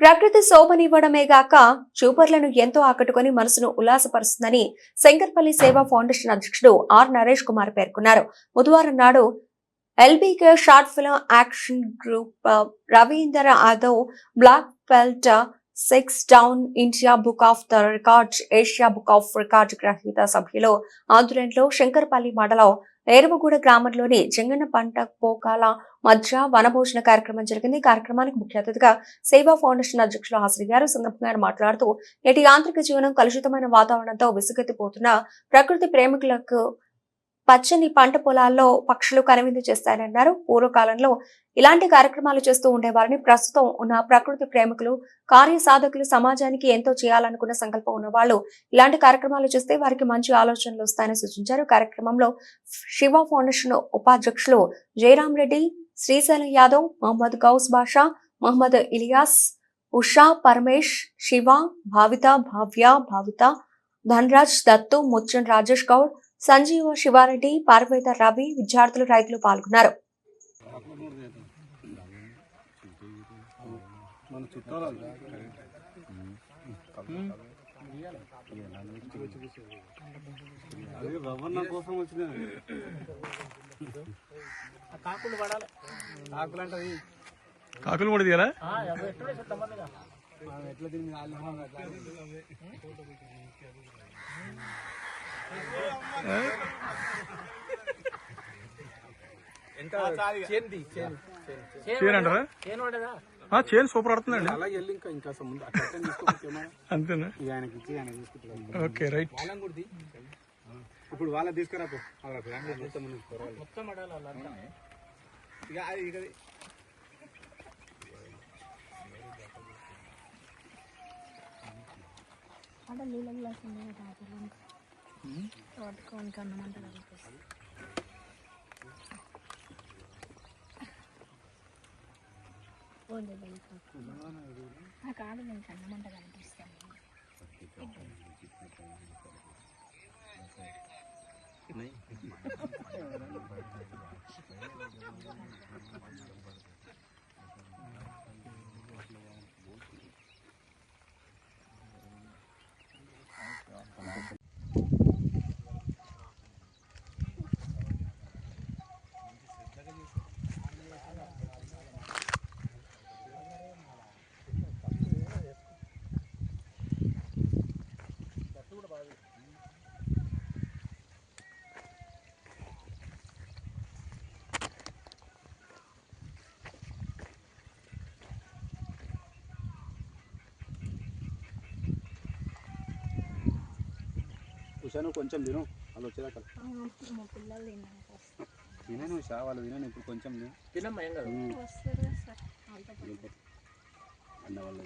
ప్రకృతి శోభనివ్వడమే గాక చూపర్లను ఎంతో ఆకట్టుకుని మనసును ఉల్లాసపరుస్తుందని శంకర్పల్లి సేవా ఫౌండేషన్ అధ్యక్షుడు ఆర్ నరేష్ కుమార్ పేర్కొన్నారు. బుధవారం నాడు LBK short film action group Ravinder Yadav black belt sixth dan India book of the records Asia book of record గ్రహీత సభ్యులు ఆధ్వర్యంలో శంకర్పల్లి మండలం ఏరువగూడ గ్రామంలోని జంగన్న పంట పోకాల మధ్య వనభోజన కార్యక్రమం జరిగింది. కార్యక్రమానికి ముఖ్య అతిథిగా సేవా ఫౌండేషన్ అధ్యక్షులు హాజరయ్యారు సందర్భంగా మాట్లాడుతూ నేటి యాంత్రిక జీవనం కలుషితమైన వాతావరణంతో విసుగెత్తిపోతున్న ప్రకృతి ప్రేమికులకు పచ్చని పంట పొలాల్లో పక్షులు కనువిందు చేస్తాయన్నారు. పూర్వకాలంలో ఇలాంటి కార్యక్రమాలు చేస్తూ ఉండేవారని ప్రస్తుతం ఉన్న ప్రకృతి ప్రేమికులు కార్యసాధకులు సమాజానికి ఎంతో చేయాలనుకున్న సంకల్పం ఉన్న వాళ్ళు ఇలాంటి కార్యక్రమాలు చేస్తే వారికి మంచి ఆలోచనలు వస్తాయని సూచించారు. కార్యక్రమంలో శివ ఫౌండేషన్ ఉపాధ్యక్షులు జయరాం రెడ్డి శ్రీశైలం యాదవ్ మహమ్మద్ గౌస్ బాషా మహమ్మద్ ఇలియాస్ ఉషా పరమేష్ శివ భావిత భావ్య భావిత ధనరాజ్ దత్తు ముచ్చన్ రాజేష్ గౌడ్ సంజీవ శివారెడ్డి పార్వేత రవి విద్యార్థులు రైతులు పాల్గొన్నారు మన చుట్టాలు అది రవ్వన్న కోసం వచ్చిన కాకులు పడాలి కాకులు అంటే అది కాకులు కూడా తీయరా ఎట్లా తిరిగి చేను చేను అంటారా సూపర్ ఆడుతుందండి. అలాగే వెళ్ళి ఇంకా ఇంకా ముందు అంతేనా? ఇక ఆయనకి ఇచ్చి ఆయన తీసుకుంటాడు ఓకే రైట్. వాళ్ళని కూడా తీ. ఇప్పుడు వాళ్ళ ఫ్యామిలీ మొత్తం ఇక ఇక. అక్కడ నీళ్ళ గ్లాస్ ఉంది నాకు ఆడ నేను కన్నమంట కనిపిస్తాను. ఉషాను కొంచెం తిను వాళ్ళు వచ్చేదాకా మా పిల్లలు తిన్నాను ఫస్ట్ తినే నువ్వు షా వాళ్ళు తినను ఇప్పుడు కొంచెం తిను. తినమ్మా ఏం కాదు. అన్న వాళ్ళు.